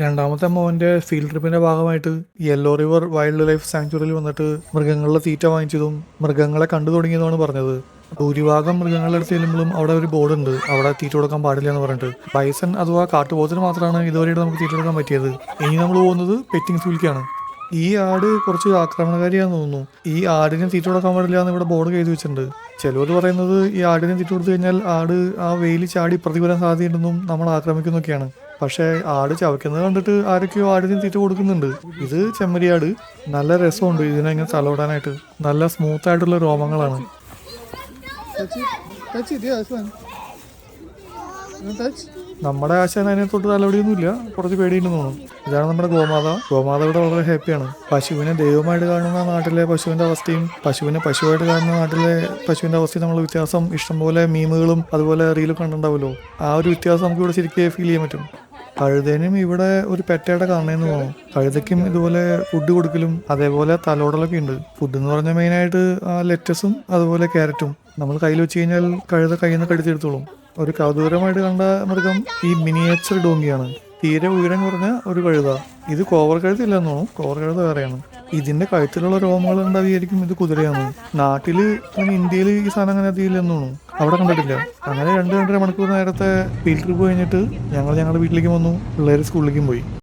രണ്ടാമത്തെ മോന്റെ ഫീൽഡ് ട്രിപ്പിന്റെ ഭാഗമായിട്ട് യെല്ലോ റിവർ വൈൽഡ് ലൈഫ് സാങ്ച്വറിയിൽ വന്നിട്ട് മൃഗങ്ങളുടെ തീറ്റ വാങ്ങിച്ചതും മൃഗങ്ങളെ കണ്ടു തുടങ്ങിയതുമാണ് പറഞ്ഞത്. ഭൂരിഭാഗം മൃഗങ്ങളുടെ അടുത്ത് ചെല്ലുമ്പോഴും അവിടെ ഒരു ബോർഡ് ഉണ്ട്. അവിടെ തീറ്റ കൊടുക്കാൻ പാടില്ല എന്ന് പറഞ്ഞിട്ട്. ബൈസൺ അഥവാ കാട്ടുപോത്തിന് മാത്രമാണ് ഇതുവരെയായിട്ട് നമുക്ക് തീറ്റ കൊടുക്കാൻ പറ്റിയത്. ഇനി നമ്മൾ പോകുന്നത് പെറ്റിംഗ് സൂലിക്കാണ് ഈ ആട് കുറച്ച് ആക്രമണകാരിയാന്ന് തോന്നുന്നു. ഈ ആടിനെ തീറ്റ കൊടുക്കാൻ പാടില്ല എന്ന് ഇവിടെ ബോർഡ് എഴുതി വെച്ചിട്ടുണ്ട്. ചിലവർ പറയുന്നത് ഈ ആടിനെ തീറ്റ കൊടുത്തു കഴിഞ്ഞാൽ ആട് ആ വെയിൽ ചാടി പ്രതികൂലം സാധ്യതയുണ്ടെന്നും നമ്മൾ ആക്രമിക്കുന്നൊക്കെയാണ്. പക്ഷേ ആട് ചവയ്ക്കുന്നത് കണ്ടിട്ട് ആരൊക്കെയോ ആടിന് തീറ്റ കൊടുക്കുന്നുണ്ട്. ഇത് ചെമ്മരിയാട്. നല്ല രസമുണ്ട് ഇതിനെ ഇങ്ങനെ തലോടാനായിട്ട്. നല്ല സ്മൂത്ത് ആയിട്ടുള്ള രോമങ്ങളാണ്? നമ്മുടെ ആശാൻ അതിനെ തൊട്ട് തലോടിയൊന്നുമില്ല. കുറച്ച് പേടിയുണ്ടെന്ന് തോന്നുന്നു. ഇതാണ് നമ്മുടെ ഗോമാത. ഗോമാത ഇവിടെ വളരെ ഹാപ്പിയാണ്. പശുവിനെ ദൈവമായിട്ട് കാണുന്ന നാട്ടിലെ പശുവിന്റെ അവസ്ഥയും പശുവിനെ പശുവായിട്ട് കാണുന്ന നാട്ടിലെ പശുവിന്റെ അവസ്ഥയും നമ്മൾ വ്യത്യാസം ഇഷ്ടംപോലെ മീമുകളും അതുപോലെ റീലും കണ്ടിട്ടുണ്ടാവുമല്ലോ. ആ ഒരു വ്യത്യാസം നമുക്ക് ഇവിടെ ശരിക്കും ഫീൽ ചെയ്യാൻ പറ്റും. കഴുതേനും ഇവിടെ ഒരു പെറ്റയുടെ കാണുന്നതെന്ന് തോന്നും കഴുതയ്ക്കും ഇതുപോലെ ഫുഡ് കൊടുക്കലും അതേപോലെ തലോടലൊക്കെ ഉണ്ട്. ഫുഡ് എന്ന് പറഞ്ഞാൽ മെയിനായിട്ട് ലെറ്റസും അതുപോലെ ക്യാരറ്റും നമ്മൾ കയ്യിൽ വെച്ച് കഴിഞ്ഞാൽ കഴുത കയ്യിൽ നിന്ന് കടിച്ചെടുത്തോളും. ഒരു കൗതുകരമായിട്ട് കണ്ട മൃഗം ഈ മിനിയേച്ചർ ഡോങ്കിയാണ് തീരെ ഉയരം കുറഞ്ഞ ഒരു കഴുത. ഇത് കോവർ കഴുത്തില്ലെന്ന് തോന്നും കോവർ കഴുത വേറെയാണ്. ഇതിന്റെ കഴുത്തിലുള്ള രോമങ്ങൾ ഉണ്ടാവിയായിരിക്കും ഇത് കുതിരയാണ്. നാട്ടിൽ ഇന്ത്യയിൽ ഈ സാധനം അങ്ങനെ അധികം ഇല്ലെന്ന് തോന്നുന്നു. അവിടെ കണ്ടിട്ടില്ല. അങ്ങനെ രണ്ട് രണ്ടര മണിക്കൂർ നേരത്തെ ഫീൽഡ് ട്രിപ്പ് കഴിഞ്ഞിട്ട് ഞങ്ങൾ ഞങ്ങളുടെ വീട്ടിലേക്കും വന്നു. പിള്ളേർ സ്കൂളിലേക്കും പോയി.